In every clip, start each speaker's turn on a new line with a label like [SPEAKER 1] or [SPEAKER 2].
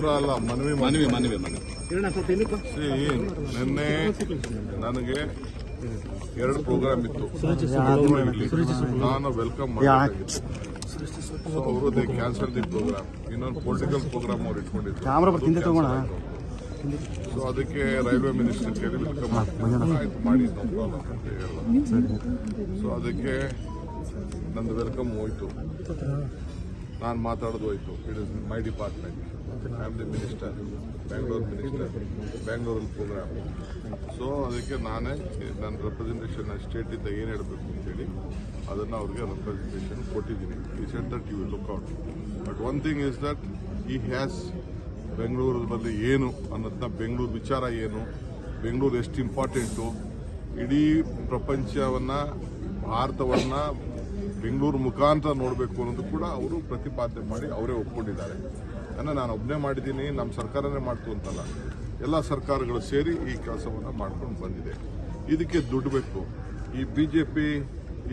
[SPEAKER 1] ಪತ್ರ ಅಲ್ಲ ಮನವಿ
[SPEAKER 2] ಮನವಿ ಮನವಿ ಮನವಿ.
[SPEAKER 1] ನಿನ್ನೆ ನನಗೆ ಎರಡು ಪ್ರೋಗ್ರಾಮ್ ಇತ್ತು. ನಾನು ವೆಲ್ಕಮ್ ಸೊ ಅವರು ದೇ ಕ್ಯಾನ್ಸಲ್ ದಿ ಪ್ರೋಗ್ರಾಮ್ ಇನ್ನೊಂದು ಪೊಲಿಟಿಕಲ್ ಪ್ರೋಗ್ರಾಮ್ ಅವ್ರು ಇಟ್ಕೊಂಡಿದ್ರು. ಸೊ ಅದಕ್ಕೆ ರೈಲ್ವೆ ಮಿನಿಸ್ಟರ್ ಕೇಳಿ ವೆಲ್ಕಮ್ ಆಯ್ತು ಮಾಡಿ ಅಂತ ಹೇಳಿದ್ರು. ಸೊ ಅದಕ್ಕೆ ನಂದು ವೆಲ್ಕಮ್ ಹೋಯ್ತು. ನಾನು ಮಾತಾಡೋದು ಹೋಯ್ತು. It is my department family minister Bangalore minister ಬ್ಯಾಂಗ್ಳೂರಲ್ಲಿ ಪ್ರೋಗ್ರಾಮ್ ಸೊ ಅದಕ್ಕೆ ನಾನೇ ನನ್ನ ರೆಪ್ರೆಸೆಂಟೇಷನ್ ಸ್ಟೇಟಿಂದ ಏನು ಹೇಳಬೇಕು ಅಂತೇಳಿ ಅದನ್ನು ಅವ್ರಿಗೆ ರೆಪ್ರೆಸೆಂಟೇಷನ್ ಕೊಟ್ಟಿದ್ದೀನಿ. He said that you look out but one thing is that he has ಬೆಂಗಳೂರಲ್ಲಿ ಏನು ಅನ್ನೋದನ್ನ ಬೆಂಗಳೂರು ವಿಚಾರ ಏನು ಬೆಂಗಳೂರು ಎಷ್ಟು ಇಂಪಾರ್ಟೆಂಟು ಇಡೀ ಪ್ರಪಂಚವನ್ನು, ಭಾರತವನ್ನ ಬೆಂಗಳೂರು ಮುಖಾಂತರ ನೋಡಬೇಕು ಅನ್ನೋದು ಕೂಡ ಅವರು ಪ್ರತಿಪಾದನೆ ಮಾಡಿ ಅವರೇ ಒಪ್ಕೊಂಡಿದ್ದಾರೆ. ಅಂದರೆ ನಾನು ಒಬ್ಬನೇ ಮಾಡಿದ್ದೀನಿ ನಮ್ಮ ಸರ್ಕಾರನೇ ಮಾಡ್ತು ಅಂತಲ್ಲ. ಎಲ್ಲ ಸರ್ಕಾರಗಳು ಸೇರಿ ಈ ಕೆಲಸವನ್ನು ಮಾಡ್ಕೊಂಡು ಬಂದಿದೆ. ಇದಕ್ಕೆ ದುಡ್ಡು ಬೇಕು. ಈ ಬಿ ಜೆ ಪಿ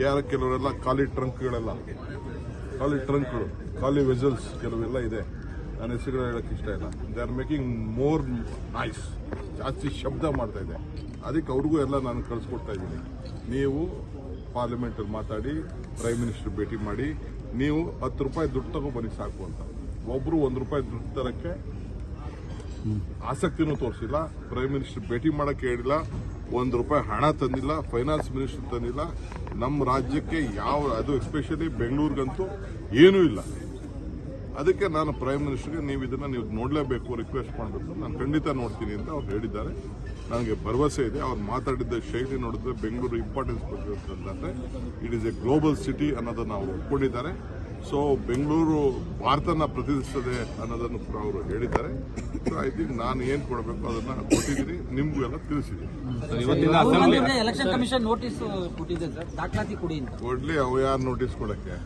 [SPEAKER 1] ಯಾರ ಕೆಲವರೆಲ್ಲ ಖಾಲಿ ಟ್ರಂಕ್ಗಳೆಲ್ಲ, ಖಾಲಿ ಟ್ರಂಕ್ಗಳು, ಖಾಲಿ ವೆಸಲ್ಸ್ ಕೆಲವೆಲ್ಲ ಇದೆ. ನನ್ನ ಹೆಸರುಗಳು ಹೇಳೋಕ್ಕೆ ಇಷ್ಟ ಇಲ್ಲ. They are making more noise ಜಾಸ್ತಿ ಶಬ್ದ ಮಾಡ್ತಾ ಇದೆ. ಅದಕ್ಕೆ ಅವ್ರಿಗೂ ಎಲ್ಲ ನಾನು ಕಳಿಸ್ಕೊಡ್ತಾ ಇದ್ದೀನಿ. ನೀವು ಪಾರ್ಲಿಮೆಂಟಲ್ಲಿ ಮಾತಾಡಿ ಪ್ರೈಮ್ ಮಿನಿಸ್ಟರ್ ಭೇಟಿ ಮಾಡಿ, ನೀವು ಹತ್ತು ರೂಪಾಯಿ ದುಡ್ಡು ತಗೊಂಡ್ಬನ್ನಿ ಸಾಕು ಅಂತ. ಒಬ್ಬರು ಒಂದು ರೂಪಾಯಿ ದುಡ್ಡು ತರಕ್ಕೆ ಆಸಕ್ತಿನೂ ತೋರಿಸಿಲ್ಲ ಪ್ರೈಮ್ ಮಿನಿಸ್ಟರ್ ಭೇಟಿ ಮಾಡೋಕ್ಕೆ ಹೇಳಿಲ್ಲ, ಒಂದು ರೂಪಾಯಿ ಹಣ ತಂದಿಲ್ಲ ಫೈನಾನ್ಸ್ ಮಿನಿಸ್ಟರ್ ತಂದಿಲ್ಲ. ನಮ್ಮ ರಾಜ್ಯಕ್ಕೆ ಯಾವ, ಅದು ಎಸ್ಪೆಷಲಿ ಬೆಂಗಳೂರಿಗಂತೂ ಏನೂ ಇಲ್ಲ. ಅದಕ್ಕೆ ನಾನು ಪ್ರೈಮ್ ಮಿನಿಸ್ಟರ್ಗೆ ನೀವು ಇದನ್ನ ನೀವು ನೋಡಲೇಬೇಕು ರಿಕ್ವೆಸ್ಟ್ ಮಾಡಬೇಕು. ನಾನು ಖಂಡಿತ ನೋಡ್ತೀನಿ ಅಂತ ಅವ್ರು ಹೇಳಿದ್ದಾರೆ. ನನಗೆ ಭರವಸೆ ಇದೆ. ಅವ್ರು ಮಾತಾಡಿದ್ದ ಶೈಲಿ ನೋಡಿದ್ರೆ ಬೆಂಗಳೂರು ಇಂಪಾರ್ಟೆನ್ಸ್ ಬಗ್ಗೆ it is a global city ಅನ್ನೋದನ್ನು ಅವರು ಒಪ್ಕೊಂಡಿದ್ದಾರೆ. ಸೊ ಬೆಂಗಳೂರು ಭಾರತನ ಪ್ರತಿನಿಧಿಸ್ತದೆ ಅನ್ನೋದನ್ನು ಕೂಡ ಅವರು ಹೇಳಿದ್ದಾರೆ. ಸೊ ಐ ಥಿಂಕ್ ನಾನು ಏನು ಕೊಡಬೇಕು ಅದನ್ನು ಕೊಟ್ಟಿದ್ದೀನಿ. ನಿಮಗೂ ಎಲ್ಲ ತಿಳಿಸಿದ್ದೀನಿ.
[SPEAKER 2] ಕೊಡಲಿ ಇವತ್ತಿನ
[SPEAKER 3] ಎಲೆಕ್ಷನ್ ಕಮಿಷನ್ ನೋಟಿಸ್ ಕೊಟ್ಟಿದೆ ಸರ್. ದಾಖಲಾತಿ ಕೊಡಿ ಅಂತ.
[SPEAKER 1] ಕೊಡ್ಲಿ ಅವು ಯಾರು ನೋಟಿಸ್ ಕೊಡಕ್ಕೆ?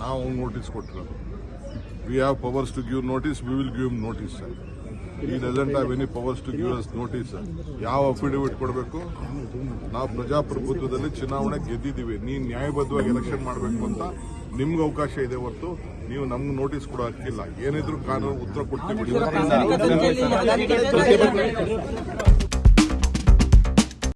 [SPEAKER 1] ನಾವು ನೋಟಿಸ್ ಕೊಟ್ಟಿರೋದು we have powers to give notice we will give notice sir he doesn't have any powers to give us notice ಯಾವ ಅಫಿಡವಿಟ್ ಕೊಡಬೇಕು? ನಾವು ಪ್ರಜಾಪ್ರಭುತ್ವದಲ್ಲಿ ಚುನಾವಣೆ ಗೆದ್ದಿದ್ದೀವಿ. ನೀನು ನ್ಯಾಯಬದ್ಧವಾಗಿ ಎಲೆಕ್ಷನ್ ಮಾಡಬೇಕು ಅಂತ ನಿಮ್ಗೆ ಅವಕಾಶ ಇದೆ ಹೊರತು ನೀವು ನಮ್ಗೆ ನೋಟಿಸ್ ಕೊಡೋ ಹಕ್ಕಿಲ್ಲ ಏನಿದ್ರು ಕಾನೂನು ಉತ್ತರ ಕೊಡ್ತೀವಿ.